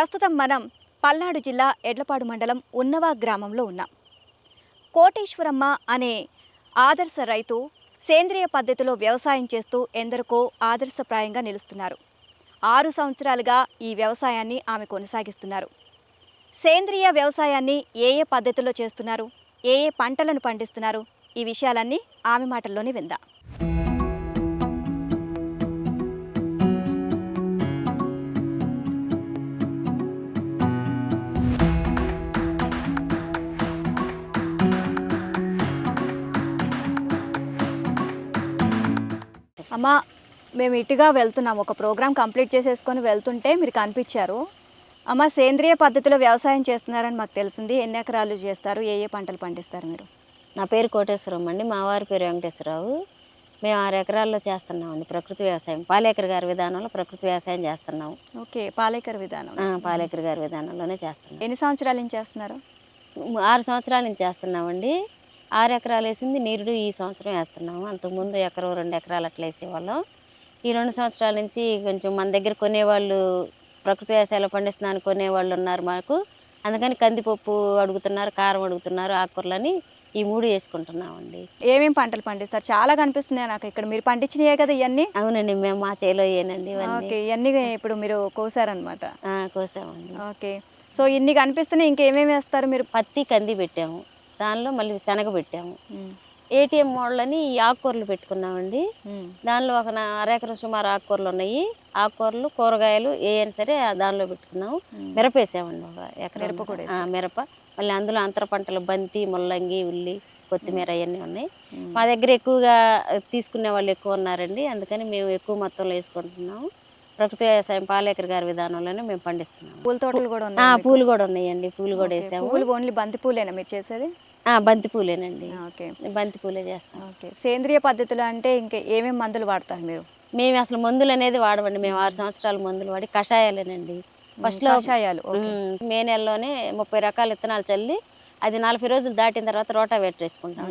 ప్రస్తుతం మనం పల్నాడు జిల్లా ఎడ్లపాడు మండలం ఉన్నవా గ్రామంలో ఉన్నాం. కోటేశ్వరమ్మ అనే ఆదర్శ రైతు సేంద్రియ పద్ధతిలో వ్యవసాయం చేస్తూ ఎందరికో ఆదర్శప్రాయంగా నిలుస్తున్నారు. ఆరు సంవత్సరాలుగా ఈ వ్యవసాయాన్ని ఆమె కొనసాగిస్తున్నారు. సేంద్రియ వ్యవసాయాన్ని ఏ ఏ పద్ధతిలో చేస్తున్నారు? ఏ ఏ పంటలను పండిస్తున్నారు? ఈ విషయాలన్నీ ఆమె మాటల్లోనే విందాం. అమ్మ మేము ఇటుగా వెళ్తున్నాం. ఒక ప్రోగ్రామ్ కంప్లీట్ చేసేసుకొని వెళ్తుంటే మీరు కనిపించారు. అమ్మ సేంద్రియ పద్ధతిలో వ్యవసాయం చేస్తున్నారని మాకు తెలిసింది. ఎన్ని ఎకరాలు చేస్తారు? ఏ ఏ పంటలు పండిస్తారు మీరు? నా పేరు కోటేశ్వరం అండి. మా వారి పేరు వెంకటేశ్వరరావు. మేము ఆరు ఎకరాల్లో చేస్తున్నామండి ప్రకృతి వ్యవసాయం. పాలేకర్ గారి విధానంలో ప్రకృతి వ్యవసాయం చేస్తున్నాము. ఓకే పాలేకర్ విధానం. పాలేకర్ గారి విధానంలోనే చేస్తున్నాం. ఎన్ని సంవత్సరాల నుంచి చేస్తున్నారు? ఆరు సంవత్సరాల నుంచి చేస్తున్నామండి. ఆరు ఎకరాలు వేసింది నీరుడు ఈ సంవత్సరం వేస్తున్నాము. అంతకుముందు ఎకరం రెండు ఎకరాలు అట్లా వేసేవాళ్ళం. ఈ రెండు సంవత్సరాల నుంచి కొంచెం మన దగ్గర కొనేవాళ్ళు ప్రకృతి వ్యవసాయంలో పండిస్తున్నాను కొనేవాళ్ళు ఉన్నారు మాకు. అందుకని కందిపప్పు అడుగుతున్నారు కారం అడుగుతున్నారు ఆకుకూరలని ఈ మూడు వేసుకుంటున్నామండి. ఏమేమి పంటలు పండిస్తారు? చాలా కనిపిస్తున్నాయి నాకు ఇక్కడ. మీరు పండించినయే కదా ఇవన్నీ అవునండి మేము మా చేలో ఇవన్నీ. ఓకే ఇవన్నీ ఇప్పుడు మీరు కోసారనమాట కోసామండి. ఓకే. సో ఇన్ని కనిపిస్తున్నాయి ఇంకేమేమి వేస్తారు మీరు? పత్తి కంది పెట్టాము. దానిలో మళ్ళీ శనగ పెట్టాము. ఏటీఎం మోడలని ఈ ఆకుకూరలు పెట్టుకున్నామండి. దానిలో ఒక అరెకరం సుమారు ఆకుకూరలు ఉన్నాయి. ఆకుకూరలు కూరగాయలు ఏయైనా సరే దానిలో పెట్టుకున్నాము. మిరప వేసామండి ఒక ఎకరం. మిరప కూడా ఆ, మిరప. మళ్ళీ అందులో అంతర పంటలు బంతి ముల్లంగి ఉల్లి కొత్తిమీర అవన్నీ ఉన్నాయి. మా దగ్గర ఎక్కువగా తీసుకునే వాళ్ళు ఎక్కువ ఉన్నారండి. అందుకని మేము ఎక్కువ మొత్తంలో వేసుకుంటున్నాము. ప్రకృతి వ్యవసాయం పాలేకర్ గారి విధానంలోనే మేము పండిస్తున్నాము. పూల తోటలు కూడా ఉన్నాయి? పూలు కూడా ఉన్నాయండి. పూలు కూడా వేసాము. పూలు ఓన్లీ బంతి పూలేనా మీరు చేసేది? బంతి పూలేనండి. ఓకే. బంతి పూలే చేస్తాం. ఓకే. సేంద్రియ పద్ధతిలో అంటే ఇంకా ఏమేమి మందులు వాడతారు మీరు? మేము అసలు మందులు అనేది వాడమండి. మేము ఆరు సంవత్సరాల మందులు వాడి కషాయాలేనండి. ఫస్ట్లో కషాయాలు మే నెలలోనే ముప్పై రకాల విత్తనాలు చల్లి అది నలభై రోజులు దాటిన తర్వాత రోటావేటర్ వేసుకుంటాం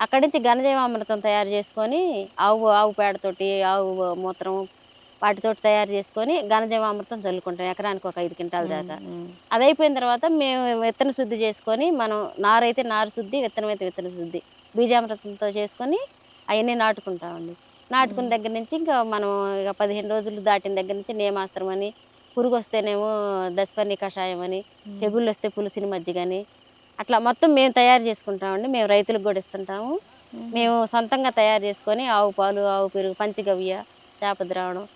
అక్కడి నుంచి ఘనజీవామృతం తయారు చేసుకొని ఆవు ఆవు పేడతోటి ఆవు మూత్రం వాటితోటి తయారు చేసుకొని ఘనజీవామృతం చల్లుకుంటాం. ఎకరానికి ఒక ఐదు క్వింటాల దాకా. అది అయిపోయిన తర్వాత మేము విత్తన శుద్ధి చేసుకొని మనం నారు అయితే నారు శుద్ధి విత్తనం అయితే విత్తన శుద్ధి బీజామృతంతో చేసుకొని అవన్నీ నాటుకుంటామండి. నాటుకున్న దగ్గర నుంచి ఇంకా మనం ఇక పదిహేను రోజులు దాటిన దగ్గర నుంచి నేమాస్త్రం అని పురుగు వస్తేనేమో దశపర్ణి కషాయం అని తెగుళ్ళు వస్తే పులుసుని మజ్జిగని అట్లా మొత్తం మేము తయారు చేసుకుంటామండి. మేము రైతులకు కూడా ఇస్తుంటాము. మేము సొంతంగా తయారు చేసుకొని ఆవు పాలు ఆవు పెరుగు పంచగవ్య చేప ద్రావణం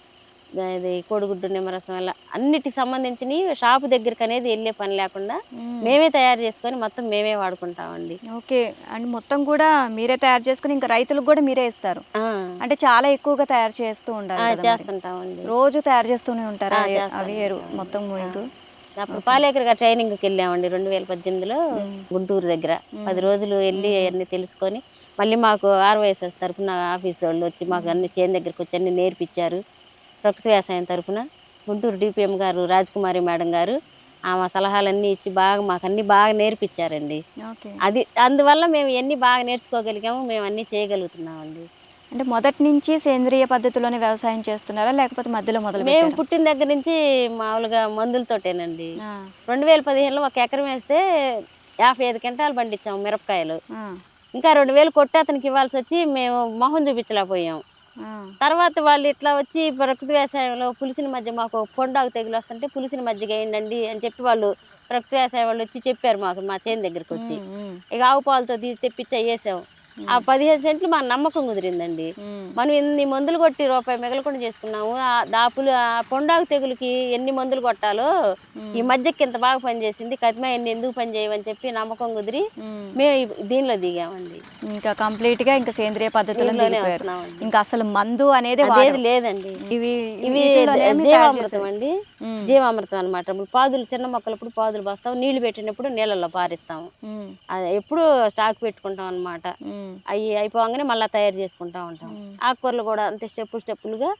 ఇది కోడిగుడ్డు నిమ్మరసం ఇలా అన్నిటికి సంబంధించినవి షాపు దగ్గరికి అనేది వెళ్ళే పని లేకుండా. మేమే. తయారు చేసుకొని మొత్తం మేమే వాడుకుంటామండి. ఓకే. అండ్ మొత్తం కూడా మీరే తయారు చేసుకుని ఇంకా రైతులకు కూడా మీరే ఇస్తారు. అంటే చాలా ఎక్కువగా తయారు చేస్తూ ఉండాలి. చేస్తుంటామండి. రోజు తయారు చేస్తూనే ఉంటారా? అవి- మొత్తం మీరు అప్పుడు పాలేకర్ ట్రైనింగ్కి వెళ్ళామండి రెండు వేల పద్దెనిమిదిలో గుంటూరు దగ్గర. పది రోజులు వెళ్ళి అవన్నీ తెలుసుకొని మళ్ళీ మాకు ఆర్వైఎస్ఎస్ తరఫున ఆఫీస్ వాళ్ళు వచ్చి మాకు అన్ని చేను దగ్గరికి వచ్చి అన్ని నేర్పించారు. ప్రకృతి వ్యవసాయం తరఫున గుంటూరు డిపిఎం గారు రాజకుమారి మేడం గారు ఆమె సలహాలన్నీ ఇచ్చి బాగా మాకు అన్ని బాగా నేర్పించారండి. అది అందువల్ల మేము ఎన్ని బాగా నేర్చుకోగలిగాము మేము అన్నీ చేయగలుగుతున్నామండి. అంటే మొదటి నుంచి సేంద్రియ పద్ధతిలోనే వ్యవసాయం చేస్తున్నారా? లేకపోతే మధ్యలో మొదలు మేము? పుట్టిన దగ్గర నుంచి మామూలుగా మందులతోటేనండి. రెండు వేల పదిహేనులో ఒక ఎకరం వేస్తే యాభై ఐదు క్వింటాలు పండించాము మిరపకాయలు. ఇంకా రెండు వేలు కొట్టి అతనికి ఇవ్వాల్సి వచ్చి మేము మొహం చూపించలేకపోయాం. తర్వాత వాళ్ళు ఇట్లా వచ్చి ప్రకృతి వ్యవసాయంలో పులిసిన మధ్య మాకు పొండాకు తెగులు వస్తుంటే పులిసిన మధ్య వేయండి అని చెప్పి వాళ్ళు ప్రకృతి వ్యవసాయం వాళ్ళు వచ్చి చెప్పారు మాకు మా చేను దగ్గరికి వచ్చి. ఇక ఆవు పాలతో తీసి తెప్పించి వేసాం ఆ పదిహేను సెంట్లు మా నమ్మకం కుదిరిందండి. మనం ఇన్ని మందులు కొట్టి రూపాయి మిగలకుండా చేసుకున్నాము ఆ దాపులు ఆ పొండాకు తెగులుకి ఎన్ని మందులు కొట్టాలో ఈ మధ్యకి ఇంత బాగా పనిచేసింది. కతిమ ఎన్ని ఎందుకు పని చేయమని చెప్పి నమ్మకం కుదిరి. మేము. దీనిలో దిగామండి. ఇంకా కంప్లీట్గా ఇంకా సేంద్రియ పద్ధతిలో. ఇంకా అసలు మందు అనేది. లేదండి. ఇవి ఇవి జీవామృతం. అండి. జీవామృతం అనమాట పాదులు చిన్న మొక్కలప్పుడు పాదులు పోస్తాం నీళ్ళు పెట్టినప్పుడు నీళ్ళల్లో పారిస్తాము. ఎప్పుడు స్టాక్ పెట్టుకుంటాం అనమాట అవి అయిపోగానే మళ్ళీ తయారు చేసుకుంటా ఉంటాం. ఆకుకూరలు కూడా అంతే స్టెప్పులు స్టెప్పులుగా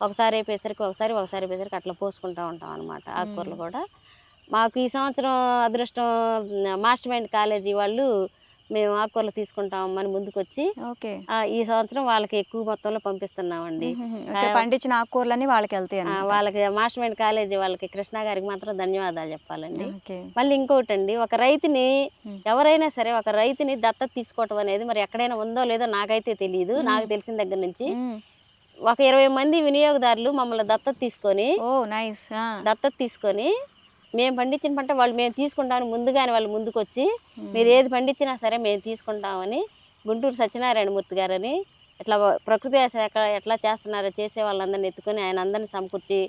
ఒకసారి అయిపోయేసరికి ఒకసారి ఒకసారి అయిపోయేసరికి అట్లా పోసుకుంటా ఉంటాం అనమాట ఆకుకూరలు కూడా. మాకు ఈ సంవత్సరం అదృష్టం మాస్టర్ మైండ్ కాలేజీ వాళ్ళు మేము ఆకుకూరలు తీసుకుంటామని ముందుకు వచ్చి ఓకే ఆ, ఈ సంవత్సరం వాళ్ళకి ఎక్కువ మొత్తంలో పంపిస్తున్నామండి పండించిన ఆకుకూరలన్నీ వాళ్ళకి వెళ్తాయి. వాళ్ళకి మాస్టర్ మైండ్ కాలేజీ వాళ్ళకి కృష్ణ గారికి మాత్రం ధన్యవాదాలు చెప్పాలండి మళ్ళీ ఇంకొకటి అండి ఒక రైతుని. ఎవరైనా సరే ఒక రైతుని దత్తత తీసుకోవటం అనేది మరి ఎక్కడైనా ఉందో లేదో నాకైతే తెలియదు నాకు తెలిసిన దగ్గర నుంచి. ఒక ఇరవై మంది వినియోగదారులు మమ్మల్ని దత్తత తీసుకొని. దత్తత తీసుకొని మేము పండించిన పంట వాళ్ళు మేము తీసుకుంటామని ముందుగానే వాళ్ళు ముందుకు వచ్చి. మీరు ఏది పండించినా సరే మేము తీసుకుంటామని గుంటూరు సత్యనారాయణమూర్తి గారని ఇట్లా ప్రకృతి వ్యవసాయం ఎట్లా చేస్తున్నారో చేసే వాళ్ళందరిని ఎత్తుకొని ఆయన అందరిని సమకూర్చి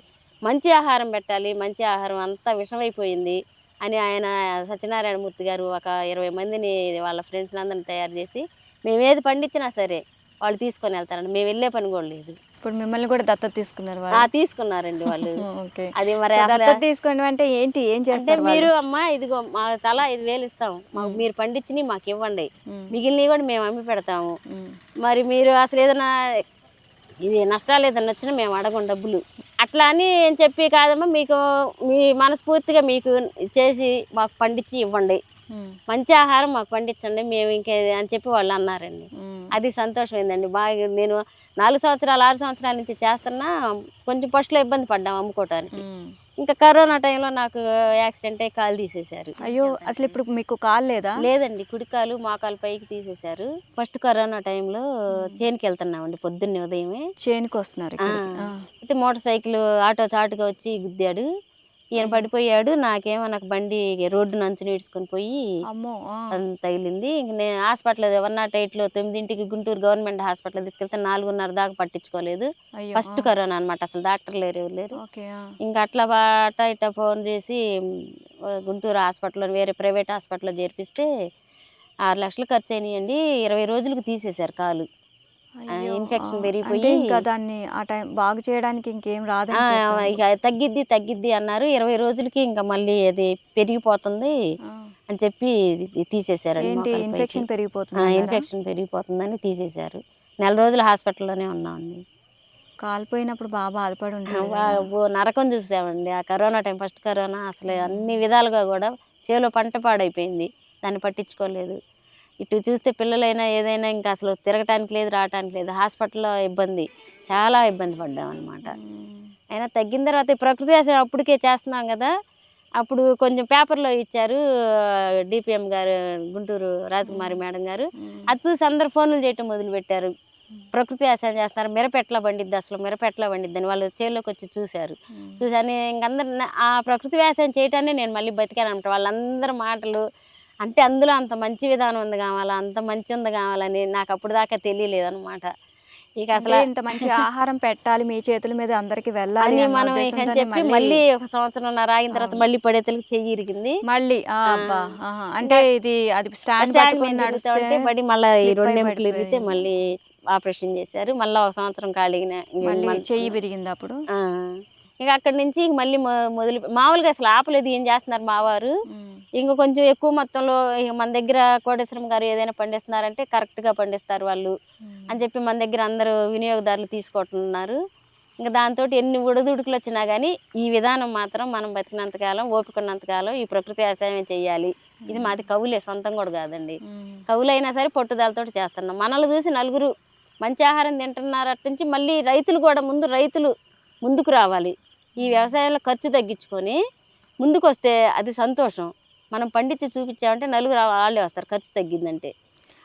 మంచి ఆహారం పెట్టాలి మంచి ఆహారం అంతా విషమైపోయింది అని ఆయన సత్యనారాయణమూర్తి గారు ఒక ఇరవై మందిని వాళ్ళ ఫ్రెండ్స్ అందరిని తయారు చేసి మేము ఏది పండించినా సరే వాళ్ళు తీసుకొని వెళ్తారండి మేము వెళ్ళే పని కూడా లేదు ఇప్పుడు మిమ్మల్ని కూడా దత్తత తీసుకున్నారు వాళ్ళు. తీసుకున్నారండి వాళ్ళు. ఓకే. అది మరి దత్తత తీసుకోవడం అంటే ఏంటి ఏం అంటే చేస్తారు మీరు అమ్మ ఇదిగో మా తల ఐదు వేలు ఇస్తాం. మాకు మీరు పండించినవి మాకు ఇవ్వండి. మిగిలినవి కూడా మేము అమ్మి పెడతాము. మరి మీరు అసలు ఏదైనా ఇది నష్టాలు ఏదైనా వచ్చినా మేము అడగం డబ్బులు. అట్లా అని ఏం చెప్పి కాదమ్మా మీకు మీ మనస్ఫూర్తిగా మీకు చేసి మాకు పండించి ఇవ్వండి. మంచి ఆహారం మాకు పండించండి మేము ఇంకే అని చెప్పి వాళ్ళు అన్నారండి. అది సంతోషమైందండి. బాగా నేను నాలుగు సంవత్సరాలు ఆరు సంవత్సరాల నుంచి చేస్తున్నా కొంచెం ఫస్ట్లో ఇబ్బంది పడ్డాం అమ్ముకోవటానికి మ్మ్. ఇంకా కరోనా టైంలో నాకు యాక్సిడెంట్ అయ్యి కాలు తీసేశారు. అయ్యో అసలు ఇప్పుడు మీకు కాల్ లేదా? లేదండి కుడికాలు మోకాలు పైకి తీసేశారు. ఫస్ట్ కరోనా టైంలో చేనుకి వెళ్తున్నామండి పొద్దున్నే ఉదయమే. చేనుకి వస్తున్నారు. అయితే మోటార్ సైకిల్ ఆటో చాటుగా వచ్చి గుద్దాడు. ఈయన పడిపోయాడు నాకేమో నాకు బండి రోడ్డు నంచుని ఈడ్చుకొని పోయి తగిలింది. ఇంక నేను హాస్పిటల్ వన్ నాట్ ఎయిట్లో తొమ్మిదింటికి గుంటూరు గవర్నమెంట్ హాస్పిటల్ తీసుకెళ్తే నాలుగున్నర దాకా పట్టించుకోలేదు. ఫస్ట్ కరోనా అనమాట అసలు డాక్టర్ లేరు ఎవరు లేరు. ఇంకా అట్లా బా- అట్టా ఇట్టా ఫోన్ చేసి గుంటూరు హాస్పిటల్లో వేరే ప్రైవేట్ హాస్పిటల్లో చేర్పిస్తే ఆరు లక్షలు ఖర్చు అయినాయండి. ఇరవై రోజులకు తీసేశారు కాలు. ఇన్ఫెక్షన్. పెరిగిపోయి- ఇంకా దాన్ని ఆ టైం బాగు చేయడానికి ఇంకేం చెప్పారు. ఇక తగ్గిద్ది తగ్గిద్ది అన్నారు ఇరవై రోజులకి ఇంకా మళ్ళీ అది పెరిగిపోతుంది. అని చెప్పి పైకి. ఇన్ఫెక్షన్ పెరిగిపోతుంది ఇన్ఫెక్షన్ పెరిగిపోతుందని తీసేశారు నెల రోజులు హాస్పిటల్లోనే ఉన్నామండి కాలిపోయినప్పుడు బాగా బాధపడి ఓ నరకం చూసామండి ఆ కరోనా టైం ఫస్ట్ కరోనా అసలు అన్ని విధాలుగా కూడా చేలో పంట పాడైపోయింది దాన్ని పట్టించుకోలేదు ఇటు చూస్తే పిల్లలైనా ఏదైనా ఇంకా అసలు తిరగటానికి లేదు రావటానికి లేదు. హాస్పిటల్లో ఇబ్బంది. చాలా ఇబ్బంది పడ్డాం అనమాట అయినా తగ్గిన తర్వాత ప్రకృతి వ్యవసాయం అప్పటికే చేస్తున్నాం కదా. అప్పుడు కొంచెం పేపర్లో ఇచ్చారు డిపిఎం గారు గుంటూరు రాజకుమారి మేడం గారు. అది చూసి అందరు ఫోన్లు చేయటం మొదలుపెట్టారు. ప్రకృతి వ్యవసాయం చేస్తున్నారు మిరపెట్లా పండిద్ది అసలు మిరపెట్లా పండిద్ది అని వాళ్ళు చేలోకి వచ్చి చూశారు. చూసాను ఇంకందరు ఆ ప్రకృతి వ్యవసాయం చేయటాన్ని నేను మళ్ళీ బతికాను అనమాట వాళ్ళందరి మాటలు అంటే అందులో అంత మంచి విధానం ఉంది కావాలా అంత మంచి ఉంది కావాలని నాకు అప్పుడు దాకా తెలియలేదు అనమాట ఇక అసలు ఇంత మంచి ఆహారం పెట్టాలి మీ చేతుల మీద అందరికి వెళ్ళాలి మనం చెప్పి మళ్ళీ ఒక సంవత్సరం ఆగిన తర్వాత మళ్ళీ పడేతలకి చెయ్యి ఇరిగింది. మళ్ళీ. అంటే ఇది అది స్టాండ్ పడి మళ్ళీ రెండు ఎముకలు ఇరిగితే. మళ్ళీ ఆపరేషన్ చేశారు. మళ్ళీ ఒక సంవత్సరం ఖాళీగా మళ్ళీ చెయ్యి విరిగింది అప్పుడు. ఇక అక్కడి నుంచి మళ్ళీ మొదలు మామూలుగా అసలు ఆపలేదు. ఏం చేస్తున్నారు మా వారు? ఇంక కొంచెం ఎక్కువ మొత్తంలో మన దగ్గర కోటేశ్వరం గారు ఏదైనా పండిస్తున్నారంటే కరెక్ట్గా పండిస్తారు వాళ్ళు. అని చెప్పి మన దగ్గర అందరూ వినియోగదారులు తీసుకుంటున్నారు ఇంకా దాంతో ఎన్ని ఉడదుడుకులు వచ్చినా కానీ ఈ విధానం మాత్రం మనం బతికినంతకాలం ఓపికన్నంతకాలం ఈ ప్రకృతి వ్యవసాయం చేయాలి. ఇది మాది కవులే సొంతం కూడా కాదండి. కవులైనా సరే పట్టుదలతో చేస్తున్నాం. మనల్ని చూసి నలుగురు మంచి ఆహారం తింటున్నారు అటు నుంచి మళ్ళీ రైతులు కూడా ముందు రైతులు ముందుకు రావాలి. ఈ వ్యవసాయంలో ఖర్చు తగ్గించుకొని ముందుకు వస్తే అది సంతోషం. మనం పండించి చూపించామంటే నలుగురు వాళ్ళే వస్తారు. ఖర్చు తగ్గిందంటే.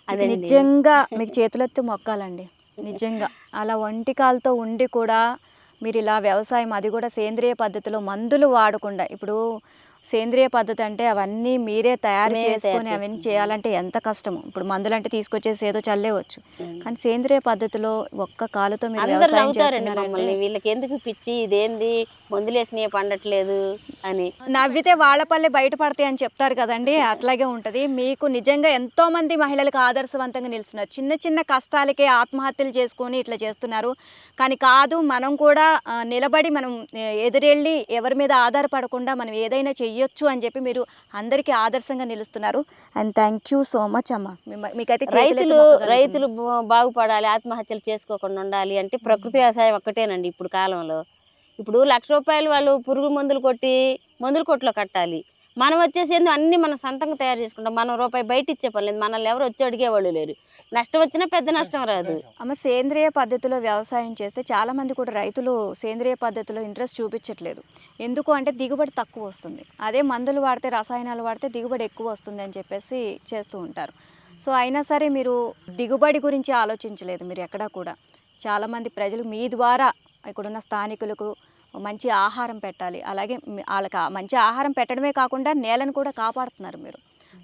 అదే నిజంగా మీకు చేతులెత్తి మొక్కాలండి. నిజంగా. అలా ఒంటికాలతో ఉండి కూడా మీరు ఇలా వ్యవసాయం అది కూడా సేంద్రియ పద్ధతిలో మందులు వాడకుండా ఇప్పుడు సేంద్రియ పద్ధతి అంటే అవన్నీ మీరే తయారు చేసుకొని అవన్నీ చేయాలంటే ఎంత కష్టము? ఇప్పుడు మందులు అంటే తీసుకొచ్చేసి ఏదో చల్లేవచ్చు కానీ సేంద్రియ పద్ధతిలో ఒక్క కాలుతో మీరు వీళ్ళకి ఎందుకు పిచ్చి? ఇదేంది? మందులేసినవి పండట్లేదు అని. నవ్వితే వాళ్ళ పల్లె బయటపడతాయి అని చెప్తారు కదండి. అట్లాగే ఉంటుంది. మీకు నిజంగా ఎంతో మంది మహిళలకు ఆదర్శవంతంగా నిలుస్తున్నారు. చిన్న చిన్న కష్టాలకే ఆత్మహత్యలు చేసుకొని ఇట్లా చేస్తున్నారు. కానీ కాదు మనం కూడా నిలబడి మనం ఎదురెళ్ళి ఎవరి మీద ఆధారపడకుండా మనం ఏదైనా చెయ్యొచ్చు అని చెప్పి మీరు అందరికీ ఆదర్శంగా నిలుస్తున్నారు. And thank you so much అమ్మ. మీకైతే రైతులు. రైతులు బాగుపడాలి ఆత్మహత్యలు చేసుకోకుండా ఉండాలి అంటే ప్రకృతి వ్యవసాయం ఒక్కటేనండి ఇప్పుడు కాలంలో. ఇప్పుడు లక్ష రూపాయలు వాళ్ళు పురుగు మందులు కొట్టి మందుల కొట్లో కట్టాలి. మనం వచ్చేసి అన్ని మనం సొంతంగా తయారు చేసుకుంటాం. మనం రూపాయి బయట ఇచ్చే పని లేదు. మనల్ని ఎవరు వచ్చి అడిగేవాళ్ళు లేరు. నష్టం వచ్చినా పెద్ద నష్టం రాదు. అమ్మ సేంద్రియ పద్ధతిలో వ్యవసాయం చేస్తే చాలా మంది కూడా రైతులు సేంద్రియ పద్ధతిలో ఇంట్రెస్ట్ చూపించట్లేదు. ఎందుకు అంటే దిగుబడి తక్కువ వస్తుంది. అదే మందులు వాడితే రసాయనాలు వాడితే దిగుబడి ఎక్కువ వస్తుంది అని చెప్పేసి చేస్తూ ఉంటారు. సో అయినా సరే మీరు దిగుబడి గురించి ఆలోచించలేదు మీరు ఎక్కడా కూడా. చాలామంది ప్రజలు మీ ద్వారా ఇక్కడున్న స్థానికులకు మంచి ఆహారం పెట్టాలి. అలాగే వాళ్ళకి మంచి ఆహారం పెట్టడమే కాకుండా నేలను కూడా కాపాడుతున్నారు మీరు.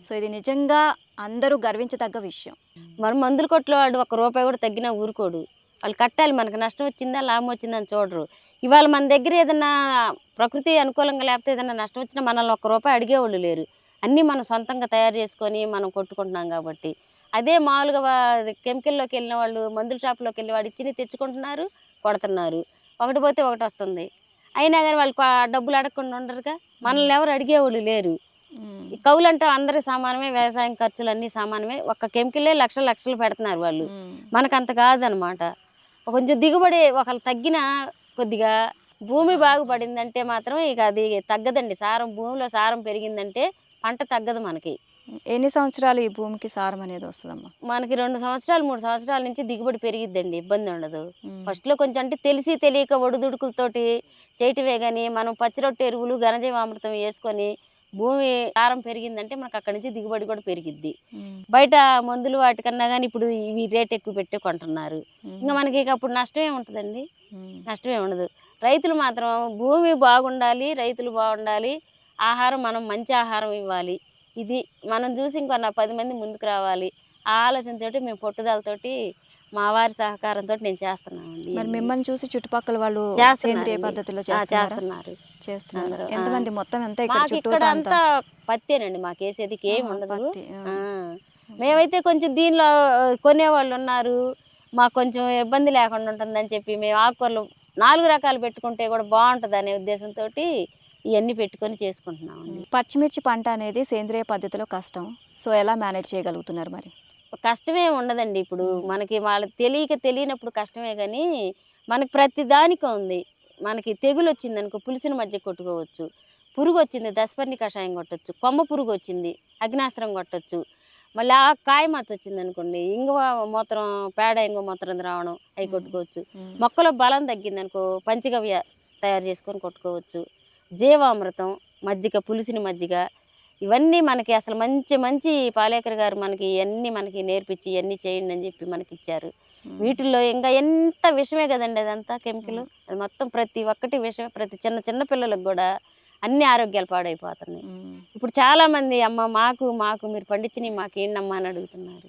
సో ఇది నిజంగా అందరూ గర్వించదగ్గ విషయం. మనం మందుల కొట్లో వాడు ఒక రూపాయి కూడా తగ్గినా ఊరుకోడు. వాళ్ళు కట్టాలి మనకి నష్టం వచ్చిందా లాభం వచ్చిందా అని చూడరు. ఇవాళ మన దగ్గర ఏదైనా ప్రకృతి అనుకూలంగా లేకపోతే ఏదైనా నష్టం వచ్చినా మనల్ని ఒక రూపాయి అడిగేవాళ్ళు లేరు. అన్నీ మనం సొంతంగా తయారు చేసుకొని మనం కొట్టుకుంటున్నాం కాబట్టి. అదే మామూలుగా కెమికల్లోకి వెళ్ళిన వాళ్ళు మందుల షాపులోకి వెళ్ళి వాడు ఇచ్చి తెచ్చుకుంటున్నారు కొడుతున్నారు. ఒకటి పోతే ఒకటి వస్తుంది. అయినా కానీ వాళ్ళు డబ్బులు అడగకుండా ఉండరుగా. మనల్ని ఎవరు అడిగేవాళ్ళు లేరు. కౌలు అంటే అందరి సమానమే వ్యవసాయం ఖర్చులు అన్నీ సమానమే. ఒక్క కెమికలే లక్షలు లక్షలు పెడుతున్నారు వాళ్ళు. మనకు అంత కాదనమాట. కొంచెం దిగుబడి ఒకళ్ళు తగ్గిన కొద్దిగా భూమి బాగుపడిందంటే మాత్రం ఇక అది తగ్గదండి. సారం భూమిలో సారం పెరిగిందంటే పంట తగ్గదు మనకి. ఎన్ని సంవత్సరాలు ఈ భూమికి సారం అనేది వస్తుందమ్మా? మనకి రెండు సంవత్సరాలు మూడు సంవత్సరాల నుంచి దిగుబడి పెరిగిద్దండి. ఇబ్బంది ఉండదు. ఫస్ట్లో కొంచెం అంటే తెలిసి తెలియక ఒడిదుడుకులతోటి చేయటమే కానీ మనం పచ్చిరొట్టు ఎరువులు ఘనజీవామృతం వేసుకొని భూమి సారం పెరిగిందంటే మనకు అక్కడి నుంచి దిగుబడి కూడా పెరిగిద్ది. బయట మందులు వాటికన్నా కానీ ఇప్పుడు ఇవి రేట్ ఎక్కువ పెట్టి కొంటున్నారు. ఇంకా మనకి అప్పుడు నష్టమే ఉంటుందండి. నష్టమే ఉండదు. రైతులు మాత్రం భూమి బాగుండాలి రైతులు బాగుండాలి ఆహారం మనం మంచి ఆహారం ఇవ్వాలి. ఇది మనం చూసి ఇంకో నా పది మంది ముందుకు రావాలి. ఆ ఆలోచనతోటి మేము పట్టుదలతోటి మా వారి సహకారంతో నేను చేస్తున్నామండి మరి మిమ్మల్ని చూసి చుట్టుపక్కల వాళ్ళు. సేంద్రియ పద్ధతిలో చేస్తున్నారా? చేస్తున్నారు. ఎంతమంది మొత్తం ఎంత ఇక్కడ మాకు చుట్టూ ఇక్కడ అంతా పత్తేనండి మాకు వేసేదికి ఏం ఆహా, ఉండదు. మేమైతే కొంచెం దీనిలో కొనేవాళ్ళు ఉన్నారు. మాకు కొంచెం ఇబ్బంది లేకుండా ఉంటుందని చెప్పి మేము ఆకుకూరలు నాలుగు రకాలు పెట్టుకుంటే కూడా బాగుంటుంది అనే ఉద్దేశంతో ఇవన్నీ పెట్టుకొని చేసుకుంటున్నామండి. పచ్చిమిర్చి పంట అనేది సేంద్రియ పద్ధతిలో కష్టం. సో ఎలా మేనేజ్ చేయగలుగుతున్నారు మరి? కష్టమే ఉండదండి ఇప్పుడు. మనకి వాళ్ళకి తెలియక తెలియనప్పుడు కష్టమే కానీ మనకి ప్రతి దానికి ఉంది. మనకి తెగులు వచ్చింది అనుకో పులిసిన మధ్య కొట్టుకోవచ్చు. పురుగు వచ్చింది దశపర్ణి కషాయం కొట్టచ్చు. కొమ్మ పురుగు వచ్చింది అగ్నాస్త్రం కొట్టచ్చు. మళ్ళీ ఆ కాయ మచ్చ వచ్చింది అనుకోండి ఇంగువ మూత్రం పేడ ఇంగువ మూత్రం రావడం అవి కొట్టుకోవచ్చు. మొక్కలో బలం తగ్గింది అనుకో పంచగవ్య తయారు చేసుకొని కొట్టుకోవచ్చు. జీవామృతం మజ్జిగ పులిసిన మజ్జిగ ఇవన్నీ మనకి అసలు మంచి మంచి పాలేకర్ గారు మనకి ఇవన్నీ మనకి నేర్పించి ఇవన్నీ చేయండి అని చెప్పి మనకి ఇచ్చారు వీటిల్లో ఇంకా ఎంత విషమే కదండి అదంతా కెమికల్? అది మొత్తం ప్రతి ఒక్కటి విషమే ప్రతి చిన్న చిన్న పిల్లలకు కూడా అన్ని ఆరోగ్యాలు పాడైపోతున్నాయి. ఇప్పుడు చాలా మంది అమ్మ మాకు మాకు మీరు పండించినవి మాకు ఏంటమ్మా అని అడుగుతున్నారు.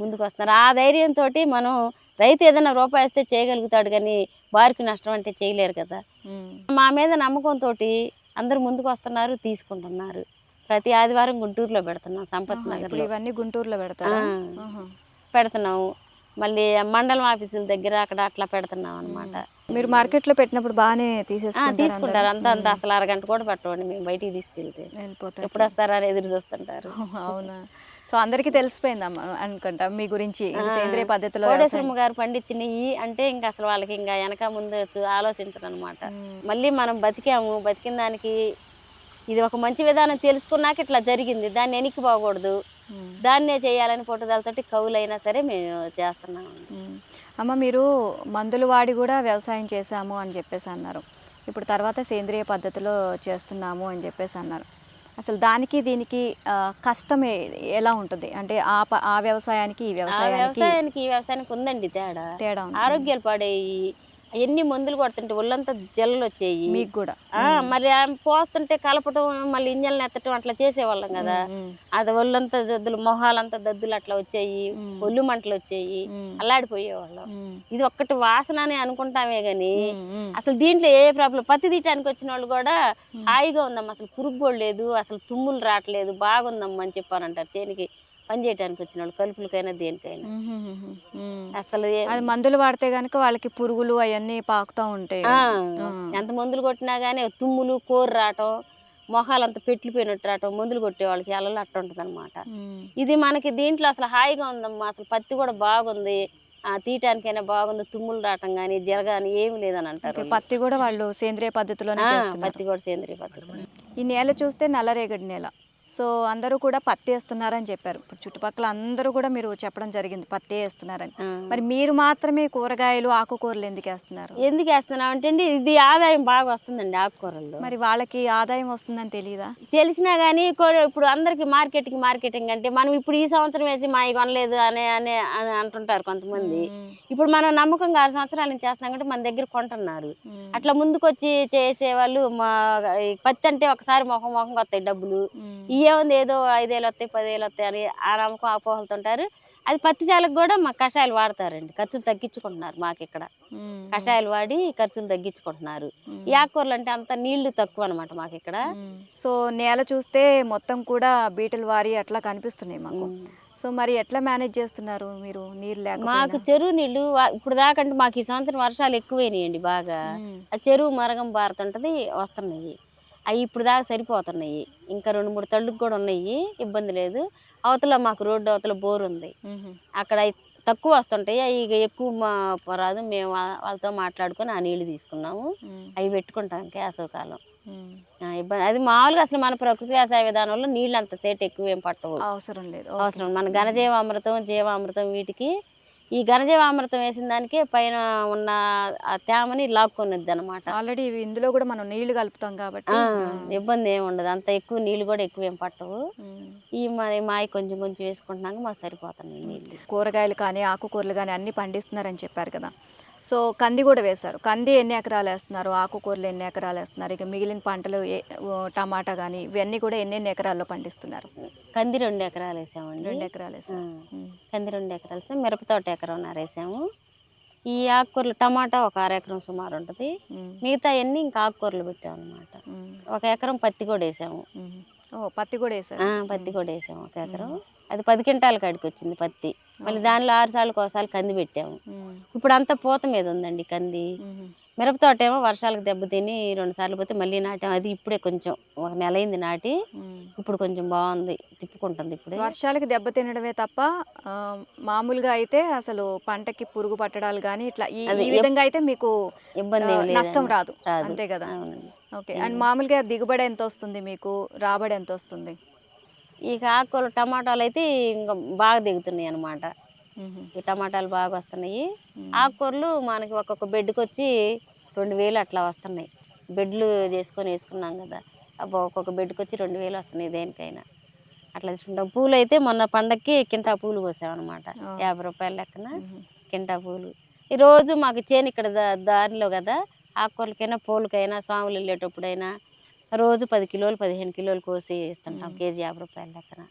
ముందుకు వస్తున్నారు ఆ ధైర్యంతో మనం రైతు ఏదైనా రూపాయి వేస్తే చేయగలుగుతాడు కానీ వారికి నష్టం అంటే చేయలేరు కదా. మా మీద నమ్మకంతో అందరూ ముందుకు వస్తున్నారు తీసుకుంటున్నారు. ప్రతి ఆదివారం గుంటూరులో పెడుతున్నాం సంపత్ నగర్లో. ఇవన్నీ గుంటూరులో పెడతారా. ఆహా. పెడుతున్నాము. మళ్ళీ మండలం ఆఫీసుల దగ్గర అక్కడ అట్లా పెడుతున్నాం అనమాట మీరు మార్కెట్లో పెట్టినప్పుడు బాగానే తీసేసుకుంటారు తీసుకుంటారు. అంతా అంత అసలు అరగంట కూడా పట్టవండి. మేము బయటికి తీసుకెళ్తే. ఎప్పుడు వస్తారా అని ఎదురు చూస్తుంటారు. అవునా? సో అందరికీ తెలిసిపోయిందమ్మా అనుకుంటా మీ గురించి. సేంద్రియ పద్ధతిలో. కోటేశ్వరమ్మ గారు పండించినవి అంటే ఇంకా అసలు వాళ్ళకి ఇంకా వెనక ముందు ఆలోచించరు అనమాట. మళ్ళీ మనం బతికాము. బతికిన దానికి ఇది ఒక మంచి విధానం తెలుసుకున్నాక ఇట్లా జరిగింది. దాన్ని వెనక్కి పోకూడదు. దాన్నే చేయాలని పట్టుదలతోటి కవులైనా సరే మేము చేస్తున్నాము ఉమ్. అమ్మ మీరు మందులు వాడి కూడా వ్యవసాయం చేశాము అని చెప్పేసి అన్నారు. ఇప్పుడు తర్వాత సేంద్రియ పద్ధతిలో చేస్తున్నాము అని చెప్పేసి అన్నారు. అసలు దానికి దీనికి కష్టం ఎలా ఉంటుంది? అంటే ఆ ఆ వ్యవసాయానికి ఈ వ్యవసాయానికి ఈ వ్యవసాయానికి ఉందండి తేడా. తేడా ఆరోగ్యాలు పాడేయి ఎన్ని మందులు కొడుతుంటే ఒళ్ళంతా జల్లలు వచ్చేయి మీకు కూడా ఆ, మరి ఆమె పోస్తుంటే కలపటం మళ్ళీ ఇంజన్లు ఎత్తటం అట్లా చేసేవాళ్ళం కదా. అది ఒళ్ళంతా జద్దులు మొహాలంతా దద్దులు అట్లా వచ్చేయి ఒళ్ళు మంటలు వచ్చేయి. అల్లాడిపోయేవాళ్ళం. ఇది ఒక్కటి వాసన అని అనుకుంటామే గాని. అసలు దీంట్లో ఏ ప్రాబ్లం పత్తి తీయటానికి వచ్చిన వాళ్ళు కూడా హాయిగా ఉందమ్మా అసలు పురుగు లేదు అసలు తుమ్ములు రావట్లేదు బాగుందమ్మా అని చెప్పారంటారు చేనికి పని చేయడానికి వచ్చిన వాళ్ళు కలుపులకైనా దేనికైనా. అసలు అది మందులు వాడితే గనుక వాళ్ళకి పురుగులు అవన్నీ పాకుతూ ఉంటాయి. ఎంత మందులు కొట్టినా కానీ తుమ్ములు కోరు రావటం మొహాలంతా పెట్లిపోయినట్టు రావటం మందులు కొట్టేవాళ్ళు చాలా అట్ట ఉంటుంది అనమాట. ఇది మనకి దీంట్లో అసలు హాయిగా ఉందమ్మా. అసలు పత్తి కూడా బాగుంది. ఆ తీయటానికైనా బాగుంది. తుమ్ములు రావటం కానీ జరగాని ఏమి లేదని అంటారు పత్తి కూడా వాళ్ళు సేంద్రియ పద్ధతిలోనే పత్తి కూడా సేంద్రియ పద్ధతి ఈ నేల చూస్తే నల్లరేగడి నేల. సో అందరూ కూడా పత్తి వేస్తున్నారని చెప్పారు. ఇప్పుడు చుట్టుపక్కల అందరూ కూడా మీరు చెప్పడం జరిగింది పత్తి వేస్తున్నారని. మరి మీరు మాత్రమే కూరగాయలు ఆకుకూరలు ఎందుకు వేస్తున్నారు? ఎందుకు వేస్తున్నాం అంటే అండి ఇది ఆదాయం బాగా వస్తుందండి ఆకుకూరల్లో. మరి వాళ్ళకి ఆదాయం వస్తుందని తెలియదా తెలిసినా కానీ ఇప్పుడు అందరికి మార్కెటింగ్ మార్కెటింగ్ అంటే మనం ఇప్పుడు ఈ సంవత్సరం వేసి మా కొనలేదు అనే అనే అంటుంటారు కొంతమంది. ఇప్పుడు మనం నమ్మకంగా ఆరు సంవత్సరాల నుంచి చేస్తున్నాం అంటే మన దగ్గర కొంటున్నారు. అట్లా ముందుకొచ్చి చేసేవాళ్ళు మా ఈ పత్తి అంటే ఒకసారి మొహం మొహం వస్తాయి డబ్బులు. మ్మ్. ఇవేముంది ఏదో ఐదేళ్ళు వస్తాయి పదేళ్ళు వస్తాయి అని ఆ నమ్మకం అపోహలుతుంటారు అది పత్తి చాలకు కూడా మా కషాయాలు వాడతారండి. ఖర్చులు తగ్గించుకుంటున్నారు మాకు ఇక్కడ. కషాయాలు వాడి ఖర్చులు తగ్గించుకుంటున్నారు. ఈ ఆకుకూరలు అంటే అంత నీళ్ళు తక్కువ అనమాట మాకు ఇక్కడ. సో నేల చూస్తే మొత్తం కూడా బీటలు వారి అట్లా కనిపిస్తున్నాయి మాకు. సో మరి ఎట్లా మేనేజ్ చేస్తున్నారు మీరు నీరు లేక మాకు చెరువు నీళ్ళు ఇప్పుడు దాకంటే మాకు ఈ సంవత్సరం వర్షాలు ఎక్కువైనాయండి బాగా. ఆ చెరువు మరగం పారుతుంటది వస్తున్నాయి. అవి ఇప్పుడు దాకా సరిపోతున్నాయి. ఇంకా రెండు మూడు తళ్ళుకు కూడా ఉన్నాయి. ఇబ్బంది లేదు. అవతల మాకు రోడ్డు అవతల బోర్ ఉంది. అక్కడ తక్కువ వస్తుంటాయి. అవి ఇక ఎక్కువ మా రాదు. మేము వాళ్ళతో మాట్లాడుకొని ఆ నీళ్ళు తీసుకున్నాము. అవి పెట్టుకుంటాం వేసవకాలం ఆ, ఇబ్బంది. అది మామూలుగా అసలు మన ప్రకృతి వ్యవసాయ విధానంలో నీళ్ళు అంత సేటు ఎక్కువ ఏం పట్టవు. అవసరం లేదు. అవసరం. మన ఘనజీవామృతం జీవామృతం వీటికి ఈ ఘనజీవామృతం వేసిన దానికే పైన ఉన్న ఆ తేమని లాక్కొనిద్ది అనమాట ఆల్రెడీ ఇందులో కూడా మనం నీళ్ళు కలుపుతాం కాబట్టి ఇబ్బంది ఏమి ఉండదు. అంత ఎక్కువ నీళ్ళు కూడా ఎక్కువ ఏం పట్టవు. ఈ మరి మాయ కొంచెం కొంచెం వేసుకుంటున్నాక మాకు సరిపోతున్నాయి నీళ్ళు కూరగాయలు కానీ ఆకుకూరలు కానీ అన్ని పండిస్తున్నారని చెప్పారు కదా. సో కంది కూడా వేశారు. కంది ఎన్ని ఎకరాలు వేస్తున్నారు? ఆకుకూరలు ఎన్ని ఎకరాలు వేస్తున్నారు? ఇక మిగిలిన పంటలు టమాటా కానీ ఇవన్నీ కూడా ఎన్ని ఎన్ని ఎకరాల్లో పండిస్తున్నారు? కంది రెండు ఎకరాలు వేసామండి. రెండు ఎకరాలు వేసారు ఆ. కంది రెండు ఎకరాలు వేసాం. మిరప తోట ఎకరంన్నర వేసాము. ఈ ఆకుకూరలు టమాటా ఒక అర ఎకరం సుమారు ఉంటుంది. మిగతా అన్ని ఇంకా ఆకుకూరలు పెట్టాం అనమాట ఒక ఎకరం పత్తి కూడా వేసాము. ఓ పత్తి కూడా ఆ, పత్తి కూడా వేసాము ఒక ఎకరం. అది పది క్వింటాల కాడికి వచ్చింది పత్తి. మళ్ళీ దానిలో ఆరు సార్లు ఒకసారి కంది పెట్టాము. ఇప్పుడు అంతా పూత మీద ఉందండి కంది. మ్మ్. మిరప తోట ఏమో వర్షాలకు దెబ్బతిని రెండు సార్లు పోతే మళ్ళీ నాటాం అది ఇప్పుడే కొంచెం ఒక నెల అయింది నాటి. ఇప్పుడు కొంచెం బాగుంది తిప్పుకుంటుంది ఇప్పుడే. వర్షాలకి దెబ్బ తినడమే తప్ప మామూలుగా అయితే అసలు పంటకి పురుగు పట్టడాలు కానీ ఇట్లా ఈ విధంగా అయితే మీకు ఇబ్బంది. నష్టం రాదు. అంతే కదా? ఓకే. అండ్ మామూలుగా దిగుబడి ఎంత వస్తుంది మీకు? రాబడి ఎంత వస్తుంది? ఇక ఆకుకూరలు టమాటాలు అయితే ఇంకా బాగా దిగుతున్నాయి అనమాట ఈ టమాటాలు బాగా వస్తున్నాయి. ఆకుకూరలు మనకి ఒక్కొక్క బెడ్కి వచ్చి రెండు వేలు అట్లా వస్తున్నాయి. బెడ్లు చేసుకొని వేసుకున్నాం కదా అబ్బా ఒక్కొక్క బెడ్కి వచ్చి రెండు వేలు వస్తున్నాయి దేనికైనా. అట్లా తీసుకుంటాం. పూలు అయితే మొన్న పండక్కి కింటా పూలు కోసామన్నమాట యాభై రూపాయల లెక్కన కింటా పూలు. ఈ రోజు మాకు చేను ఇక్కడ దారిలో కదా ఆకుకూరలకైనా పూలకైనా స్వాములు వెళ్ళేటప్పుడైనా రోజు పది కిలోలు పదిహేను కిలోలు కోసి ఇస్తుంటాం కేజీ యాభై రూపాయల లెక్కన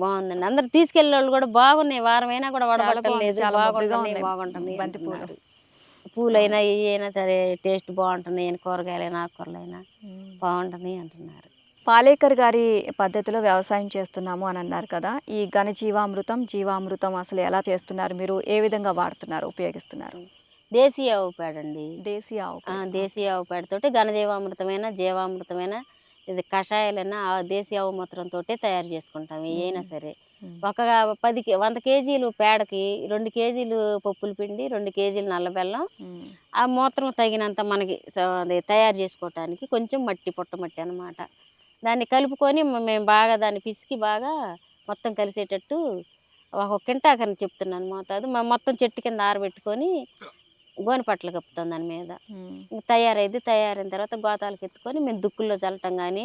బాగుందండి. అందరు తీసుకెళ్ళే వాళ్ళు కూడా బాగున్నాయి వారం అయినా కూడా ముద్దుగా బాగుంటున్నాయి ఉన్నాయి. బాగుంటున్నాయి బంతి పూలు. పూలైనా ఏ అయినా సరే టేస్ట్ బాగుంటున్నాయి అని కూరగాయలైనా ఆకుకూరలైనా బాగుంటున్నాయి అంటున్నారు. పాలేకర్ గారి పద్ధతిలో వ్యవసాయం చేస్తున్నాము అని అన్నారు కదా. ఈ ఘన జీవామృతం జీవామృతం అసలు ఎలా చేస్తున్నారు? మీరు ఏ విధంగా వాడుతున్నారు ఉపయోగిస్తున్నారు? దేశీయ ఆవు పేడండి. దేశీయ ఆవు దేశీయ ఆవు పేడతోటి ఘనజీవామృతమైన జీవామృతమైన ఇది కషాయాలైనా ఆ దేశీయ ఆవు మూత్రంతో తయారు చేసుకుంటాం ఏ అయినా సరే. ఒక పది కే- వంద కేజీలు పేడకి రెండు కేజీలు పప్పుల పిండి రెండు కేజీలు నల్ల బెల్లం. ఆ మూత్రం తగినంత మనకి అది తయారు చేసుకోవటానికి కొంచెం మట్టి పుట్ట మట్టి అనమాట దాన్ని కలుపుకొని మేము బాగా దాన్ని పిసికి బాగా మొత్తం కలిసేటట్టు ఒక కింటాకని చెప్తున్నాను మోతాదు. మొత్తం చెట్టు కింద ఆరబెట్టుకొని గోనె పట్టలు కప్పుతాం దాని మీద. తయారైంది తయారైన తర్వాత గోతాలకు ఎత్తుకొని మేము దుక్కుల్లో చల్లటం కానీ.